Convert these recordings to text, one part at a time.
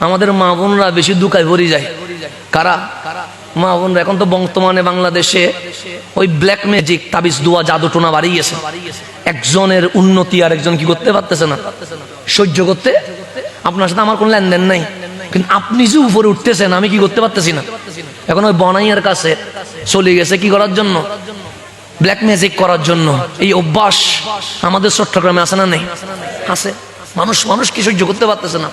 আমাদের মা বোনরা বেশি দুকায় ভরি যায়। কারা? মা বোনরা এখন তো বর্তমানে বাংলাদেশে ওই ব্ল্যাক ম্যাজিক তাবিজ দুয়া জাদু টোনা বাড়িয়েছে একজনের উন্নতি আর একজন কি করতে পারতেছে না। সহ্য করতে? আপনার সাথে আমার কোনো লেনদেন নাই। কিন্তু আপনি যে উপরে উঠতেছেন, আমি কি করতে পারতেছি না। এখন ওই বনাইয়ের কাছে চলে গেছে কি করার জন্য? ব্ল্যাক ম্যাজিক করার জন্য। এই অভ্যাস আমাদের চট্টগ্রামে আছে না নেই? আছে। মানুষ মানুষ কি সহ্য করতে পারতেছে না।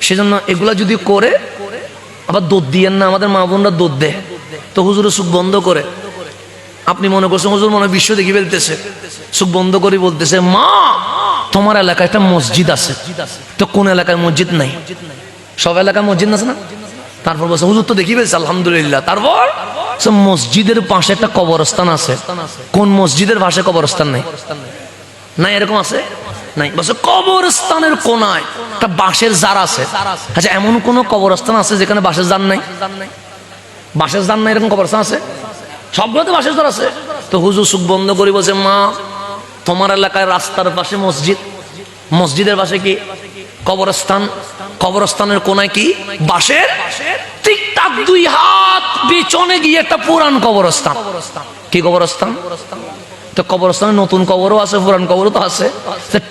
সেজন্য এগুলা যদি করে, আবার দোদ দিয়েন না, আমাদের মা বোনরা দোদ দেয়। তো হুজুরের সুখ বন্ধ করে। আপনি মনে করছেন, হুজুর মনে বিশ্ব দেখি ফেলতেছে। সুখ বন্ধ করে বলতেছে, মা, তোমার এলাকায় একটা মসজিদ আছে। তো কোন এলাকায় মসজিদ নাই? সব এলাকায় মসজিদ আছে না? তারপর বলছে, হুজুর তো দেখি ফেলছে, আলহামদুলিল্লাহ। তারপর মসজিদের পাশে একটা কবরস্থান আছে। কোন মসজিদের পাশে কবরস্থান নাই? নাই এরকম আছে? নাই। বলছে, কবরস্থানের কোনায়। একটা বাঁশের জার আছে। আচ্ছা এমন কোন কবরস্থান আছে যেখানে বাঁশের জার নাই? বাঁশের জার নাই, এরকম কবরস্থান আছে? সবগুলোতে বাঁশের জার আছে। তো হুজুর সুখ বন্ধ করি, বলছে, মা, তোমার এলাকায় রাস্তার পাশে মসজিদ। মসজিদের পাশে কি কবরস্থান? কবরস্থানের কোনায় কি? বাঁশের টিকটাক দুই হাত পিছনে গিয়ে একটা পুরান কবরস্থান। কি কবরস্থান? তো কবরস্থানে নতুন কবরও আছে, পুরান কবরও তো আছে।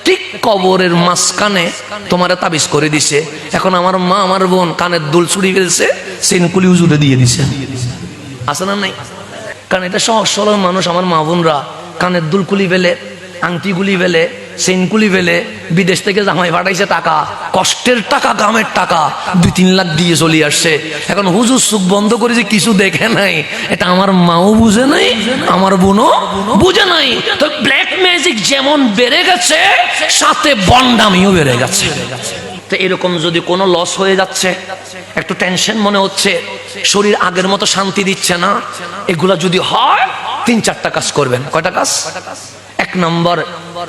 ঠিক কবরের মাঝখানে তোমার তাবিজ করে দিছে। এখন আমার মা, আমার বোন কানের দুল ছুড়ি ফেলছে সেনকুলি উজুরে দিয়ে দিছে। আছে না নাই? কারণ এটা সহজ সরল মানুষ, আমার মা বোনরা। কানের দুল খুলি ফেলে, আংটি গুলি ফেলে সেনকুলি ফেলে বিদেশ থেকে জামাই পাঠাইছে টাকা। কষ্টের টাকা গামের টাকা। দুই তিন লাখ দিয়ে চলে আসছে। এখন হুজুর সুখ বন্ধ করে যে কিছু দেখে নাই, এটা আমার মাও বুঝে নাই, আমার বোনও বুঝে নাই। তো ব্ল্যাক ম্যাজিক যেমন বেড়ে গেছে, সাথে বন্ডামিও বেড়ে গেছে। তো এরকম যদি কোনো লস হয়ে যাচ্ছে, একটু টেনশন মনে হচ্ছে, শরীর আগের মতো শান্তি দিচ্ছে না, এগুলা যদি হয়, তিন চারটা কাজ করবেন। কয়টা কাজ? এক নম্বর,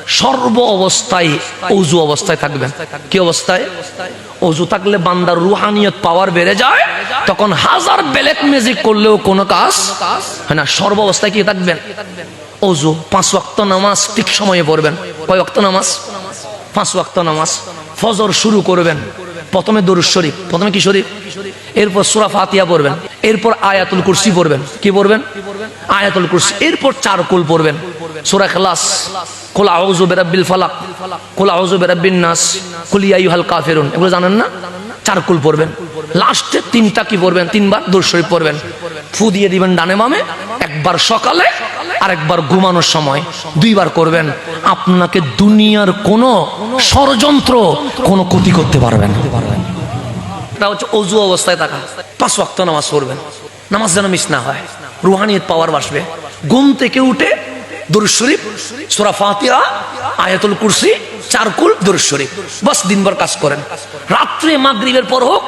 সর্ব অবস্থায় অজু অবস্থায় থাকবেন। কি অবস্থায়? অজু থাকলে বান্দার রুহানিয়ত পাওয়ার বেড়ে যায়। তখন হাজার ব্ল্যাক ম্যাজিক করলেও কোনো কাজ হয় না। সর্ব অবস্থায় কি থাকবেন? অজু। পাঁচ ওয়াক্ত নামাজ ঠিক সময়ে পড়বেন। কয় ওয়াক্ত নামাজ? পাঁচ ওয়াক্ত নামাজ। ফজর শুরু করবেন। প্রথমে দরুদ শরীফ, প্রথমে কি শরীফ? এরপর সুরা ফাতিয়া পড়বেন। এরপর আয়াতুল কুরসি পড়বেন। কি পড়বেন? আয়াতুল কুরসি। এরপর চার কুল পড়বেন। সুরা কোলা আউযু বিরাব্বিল ফালাক। কোলা আউযু বিরাব্বিন নাস। কুল ইয়া আইয়ুহাল কাফিরুন। এগুলো জানেন না? পড়বেন। লাস্টে তিনটা কি পড়বেন? তিনবার পড়বেন। ফু দিয়ে দিবেন ডানে বামে। একবার সকালে আর একবার ঘুমানোর সময়। দুইবার করবেন। আপনাকে দুনিয়ার কোন ষড়যন্ত্র, কোনো ক্ষতি করতে পারবেন এটা হচ্ছে অজু অবস্থায় থাকা। পাঁচ ওয়াক্ত নামাজ পড়বেন। নামাজ যেন মিস না হয়। রুহানিয়ত পাওয়ার বাসবে। ঘুম থেকে উঠে দুরুদ শরীফ, সূরা ফাতিহা, আয়াতুল কুরসি, চারকুল দুরুদ শরীফ। বাস দিনভর কাজ করেন। রাত্রে মাগরিবের পর হোক,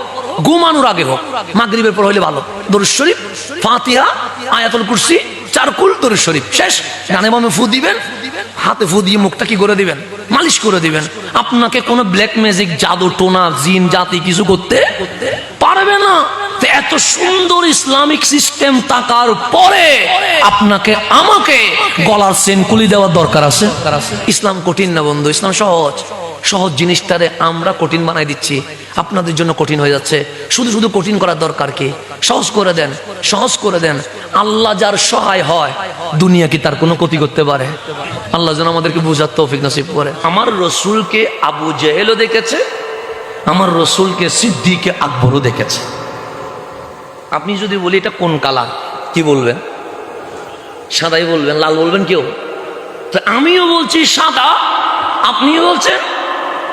ঘুমানোর আগে হোক, মাগরিবের পর হলে ভালো। দুরুদ শরীফ, ফাতিহা, আয়াতুল কুরসি, চারকুল দরুদ শরীফ। শেষ। ডানে বামে ফু দিবেন, হাতে ফু দিয়ে মুখটা কি করে দিবেন? মালিশ করে দিবেন। আপনাকে কোনো ব্ল্যাক ম্যাজিক জাদু, টোনা, জিন, জাতি কিছু করতে পারবে না। এত সুন্দর ইসলামিক সিস্টেম থাকার পরে আপনাকে, আমাকে গলার সেনকুলি দেওয়ার দরকার আছে? ইসলাম কঠিন না বন্ধু, ইসলাম সহজ। সহজ জিনিসটারে আমরা কঠিন বানাই দিচ্ছি। আপনাদের জন্য কঠিন হয়ে যাচ্ছে। শুধু শুধু কঠিন করার দরকার কি? সহজ করে দেন, সহজ করে দেন। আল্লাহ যার সহায় হয়, দুনিয়া কি তার কোনো ক্ষতি করতে পারে? আল্লাহ যেন আমাদেরকে বোঝার তৌফিক নসিব করে। আমার রসুলকে আবু জেহেলও দেখেছে, আমার রসুলকে সিদ্দিকে আকবরও দেখেছে। আপনি যদি বলি, এটা কোন কালার কি বলবেন? সাদাই বলবেন, লাল বলবেন কেউ? তো আমিও বলছি সাদা, আপনিও বলছেন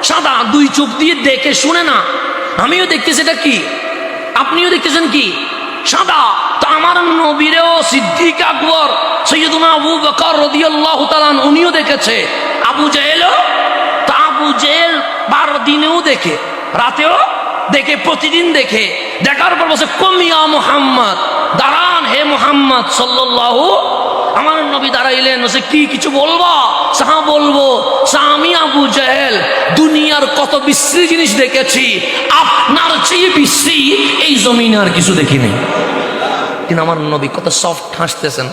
সাদা। দুই চোখ দিয়ে দেখে শুনে না। আমিও দেখতেছি এটা কি? আপনিও দেখতেছেন কি? সাদা। তো আমার নবীরেও সিদ্দিক আকবর আবু বকর রদিয়াল্লাহু উনিও দেখেছে। আবু জেহেলও তা আবু জেহেল বারো দিনেও দেখে, রাতেও দেখে, প্রতিদিন দেখে। দেখার পর বসে কমিয়া মোহাম্মদ? দাঁড়ান, হে মোহাম্মদ সাল্লাহ আমার নবী দাঁড়াইলেন সে কি কিছু বলব? সাহা বলব আমি আবু জাহেল, দুনিয়ার কত বিশ্রী জিনিস দেখেছি, আপনার চেয়ে বিশ্রী এই জমিনে আর কিছু দেখিনি। কিন্তু আমার নবী কত সফট হাসতেছেন।